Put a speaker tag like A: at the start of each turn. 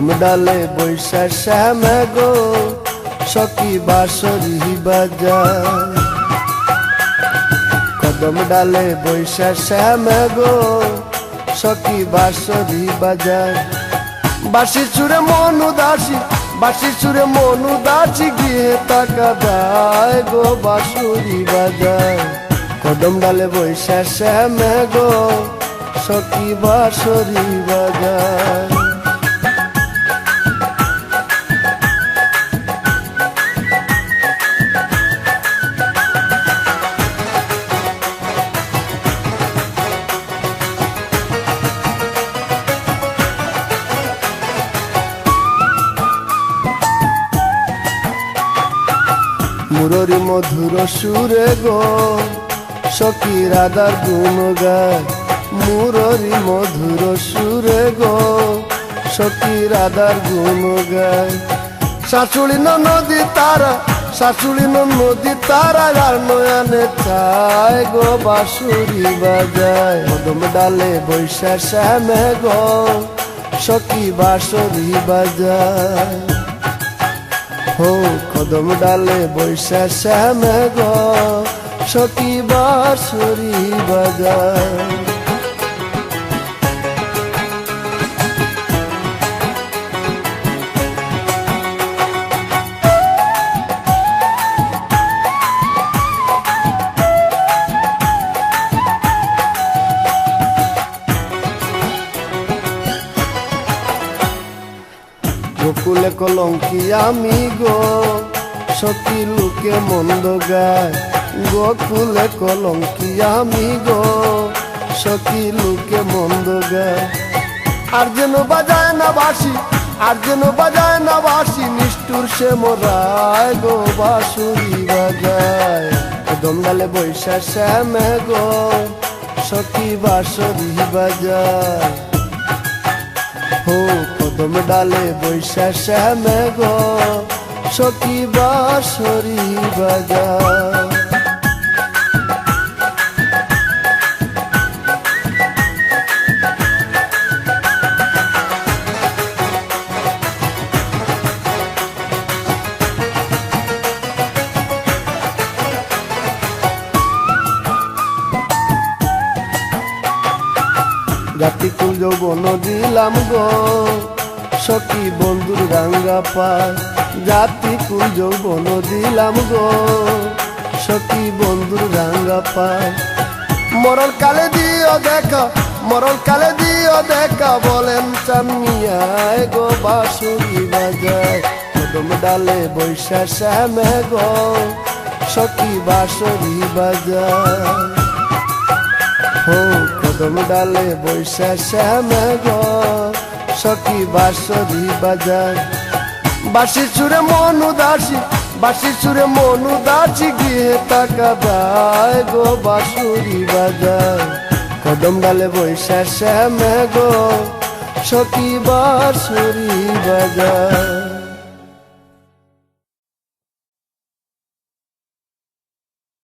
A: কদম ডালে বৈশা শ্যাম গো, সখী বাসরি বাজা। কদম ডালে বৈশা শ্যাম গো, সখী বাসরি বাজায় বাসি চুরে মনু দাসী বাসি চুরে মনু দাসী গিয়ে টাকা দেয় গো বাসুরি বাজায় কদম ডালে বৈশা শ্যাম গো, সখী বাসরি বাজায় মুররি মধুর সুরে গো সখী রাধার গুণ গায় মুররি মধুর সুরে গো সখী রাধার গুণ গায় শাশুড়ি নদী তারা, শাশুড়ি নদী তারা, আর নয়ানে চায় গো বাসুরি বাজায়। মদম ডালে বৈশা শ্যামে গো, সখী বাসুরি বাজায়। হো কদম ডালে বৈশা শ্যাম গো সখী বাসুরি বাজায়। গোকুলে কলঙ্কি আমি গো। সখী লোকে মন্দ গায়, গোকুলে কলঙ্কি আমি গো। সখী লোকে মন্দ গায়। আর যেন বাজায় না বাসি আর যেন বাজায় না বাসি নিষ্ঠুর সে মোরায় গো বাসুরি বাজায়। কদম ডালে বৈশা শ্যামে গো সখী বাসুরি বাজায়। হো কদম ডালে বৈশা শ্যামে গো সখী বাসরি বাজা। জাতি কুল যৌবন দিলাম গো সখী বন্ধুর রাঙ্গা পায়। জাতি কুল যৌবন দিলাম গো। সখী বন্ধুর রাঙ্গা পায়। মরল কালে দিও দেখা মরল কালে দিও দেখা, বলেন চামিয়ায় গো বাসুরি বাজায়। কদম ডালে বৈশা শ্যামে গো, সখী বাসুরি বাজায়। হো, কদম ডালে বৈশা শ্যামে গো। সখী বাসরি বাজার বাসি সুরে মনু দাসি, বাসি সুরে মনু দাসি গিয়ে টাকা দায় গো বাসুরি বাজার কদম ডালে বৈশা শ্যামে গো সখী বাঁশুরি বাজায়।